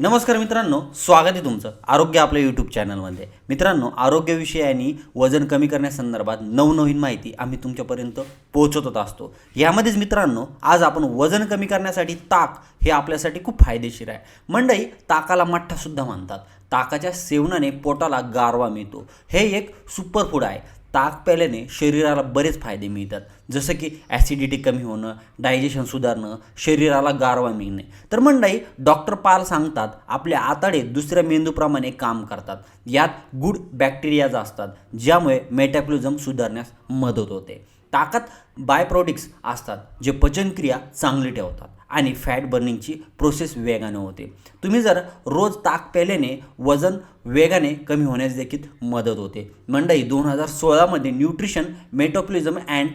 नमस्कार मित्रांनो स्वागत आहे तुमचं आरोग्य आपल्या यूट्यूब चॅनलमध्ये मित्रांनो आरोग्यविषयी आणि वजन कमी करण्यासंदर्भात नवनवीन माहिती आम्ही तुमच्यापर्यंत पोहोचवत असतो. यामध्येच मित्रांनो आज आपण वजन कमी करण्यासाठी ताक हे आपल्यासाठी खूप फायदेशीर आहे. मंडई ताकाला मठ्ठासुद्धा म्हणतात. ताकाच्या सेवनाने पोटाला गारवा मिळतो. हे एक सुपरफूड आहे. ताक प्यायल्याने शरीराला बरेच फायदे मिळतात. जसं की ॲसिडिटी कमी होणं डायजेशन सुधारणं शरीराला गारवा मिळणे. तर मंडळी डॉक्टर पाल सांगतात आपले आताडे दुसऱ्या मेंदूप्रमाणे काम करतात. यात गुड बॅक्टेरियाज असतात ज्यामुळे मेटॅप्लिझम सुधारण्यास मदत होते. ताकद बाय प्रोडक्ट्स असतात जे पचनक्रिया चांगली ठेवतात आणि फॅट बर्निंगची प्रोसेस वेगाने होते. तुम्ही जर रोज ताक प्यायल्याने वजन वेगाने कमी होण्यास देखील मदत होते. मंडई दोन हजार सोळामध्ये nutrition metabolism and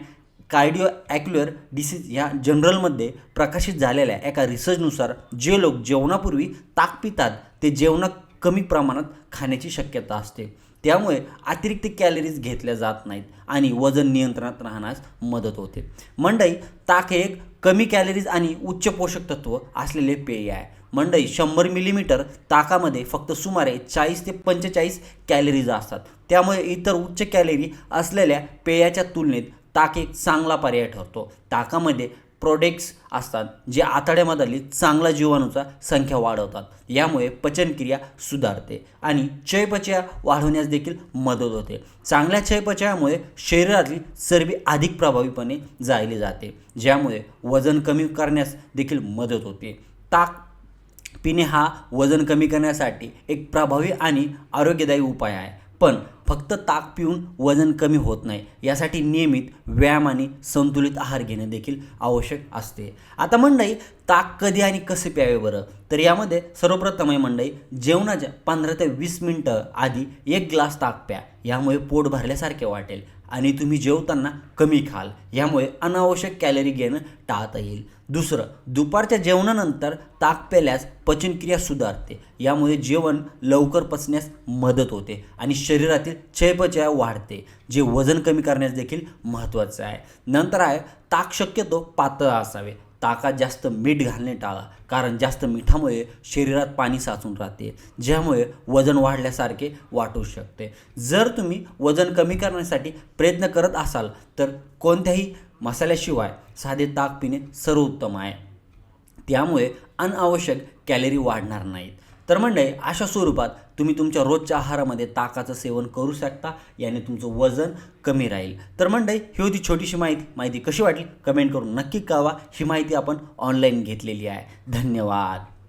cardiovascular disease या जनरलमध्ये प्रकाशित झालेल्या एका रिसर्चनुसार जे लोक जेवणापूर्वी ताक पितात ते जेवणात कमी प्रमाणात खाण्याची शक्यता असते. त्यामुळे अतिरिक्त कॅलरीज घेतल्या जात नाहीत आणि वजन नियंत्रणात राहण्यास मदत होते. मंडई ताक हे एक कमी कॅलरीज आणि उच्च पोषक तत्व असलेले पेय आहे. मंडई शंभर मिलीमीटर ताकामध्ये फक्त सुमारे चाळीस ते पंचेचाळीस कॅलरीज असतात. त्यामुळे इतर उच्च कॅलरी असलेल्या पेयाच्या तुलनेत ताक एक चांगला पर्याय ठरतो. ताकामध्ये प्रोडक्ट्स असतात जे आतड्यामधली चांगला जीवाणूचा संख्या वाढवतात. यामुळे पचनक्रिया सुधारते आणि चयपचया वाढवण्यास देखील मदत होते. चांगल्या चयपचयामुळे शरीरातली चरबी अधिक प्रभावीपणे जायली जाते ज्यामुळे वजन कमी करण्यास देखील मदत होते. ताक पिणे हा वजन कमी करण्यासाठी एक प्रभावी आणि आरोग्यदायी उपाय आहे. पण फक्त ताक पिऊन वजन कमी होत नाही. यासाठी नियमित व्यायाम आणि संतुलित आहार घेणे देखील आवश्यक असते. आता मंडई ताक कधी आणि कसे प्यावे बरं? तर यामध्ये सर्वप्रथम आहे मंडई जेवणाच्या पंधरा ते वीस मिनटं आधी एक ग्लास ताक प्या. यामुळे पोट भरल्यासारखे वाटेल. आणि तुम्ही जेवताना कमी खाल. यामुळे अनावश्यक कॅलरी घेणं टाळता येईल. दुसरं दुपारच्या जेवणानंतर ताक पेल्यास पचनक्रिया सुधारते. यामुळे जेवण लवकर पचण्यास मदत होते आणि शरीरातील चयपचय वाढते जे वजन कमी करण्यास देखील महत्त्वाचं आहे. नंतर आहे ताक शक्यतो पातळ असावे. ताकात जास्त मीठ घालणे टाळा. कारण जास्त मिठामुळे शरीरात पाणी साचून राहते ज्यामुळे वजन वाढल्यासारखे वाटू शकते. जर तुम्ही वजन कमी करण्यासाठी प्रयत्न करत असाल तर कोणत्याही मसाल्याशिवाय साधे ताक पिणे सर्वोत्तम आहे. त्यामुळे अनावश्यक कॅलरी वाढणार नाहीत. तर मंडळी अशा स्वरूपात तुम्ही तुमच्या रोजच्या आहारामध्ये ताकाचं सेवन करू शकता याने तुमचं वजन कमी राहील. तर मंडळी ही होती छोटीशी माहिती. माहिती कशी वाटली? कमेंट करून नक्की कळवा. ही माहिती आपण ऑनलाईन घेतलेली आहे. धन्यवाद.